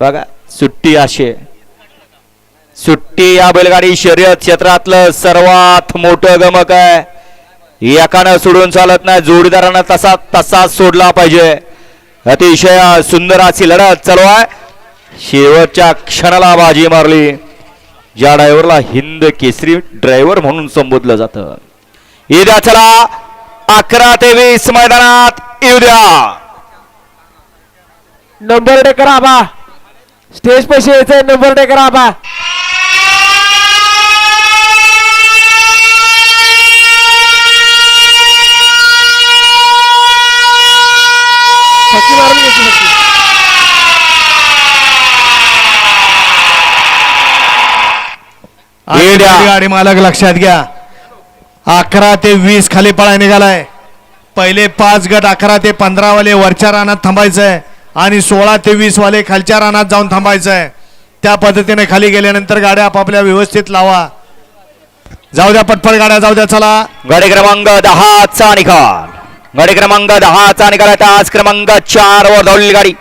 बघा सुट्टी अशी सुट्टी या बैलगाडी शर्यत क्षेत्रातलं सर्वात मोठं गमक आहे. एकानं सोडून चालत नाही जोडीदारानं तसा तसाच सोडला पाहिजे. अतिशय सुंदर अशी लढत चालू आहे. शेवटच्या क्षणाला बाजी मारली. ज्या ड्रायव्हरला हिंद केसरी ड्रायव्हर म्हणून संबोधलं जातं. येऊ चला अकरा ते वीस मैदानात येऊ द्या. नंबर करा बा स्टेज पैसे यायचंय नंबर टेकर आबा. हे गाडी मालक लक्षात घ्या. अकरा ते वीस खाली पळा निघालाय. पहिले पाच गट अकरा ते पंधरा वाले वरच्या रानात थांबायचंय. आणि सोळा ते वीस वाले खालच्या रानात जाऊन थांबायचं आहे त्या पद्धतीने खाली गेल्यानंतर गाड्या आपापल्या व्यवस्थित लावा. जाऊ द्या पटपट गाड्या जाऊ द्या चला. गाडी क्रमांक दहाचा निकाल. गाडी क्रमांक दहाचा निकाल आहे. तास क्रमांक चार वर धावलेली गाडी.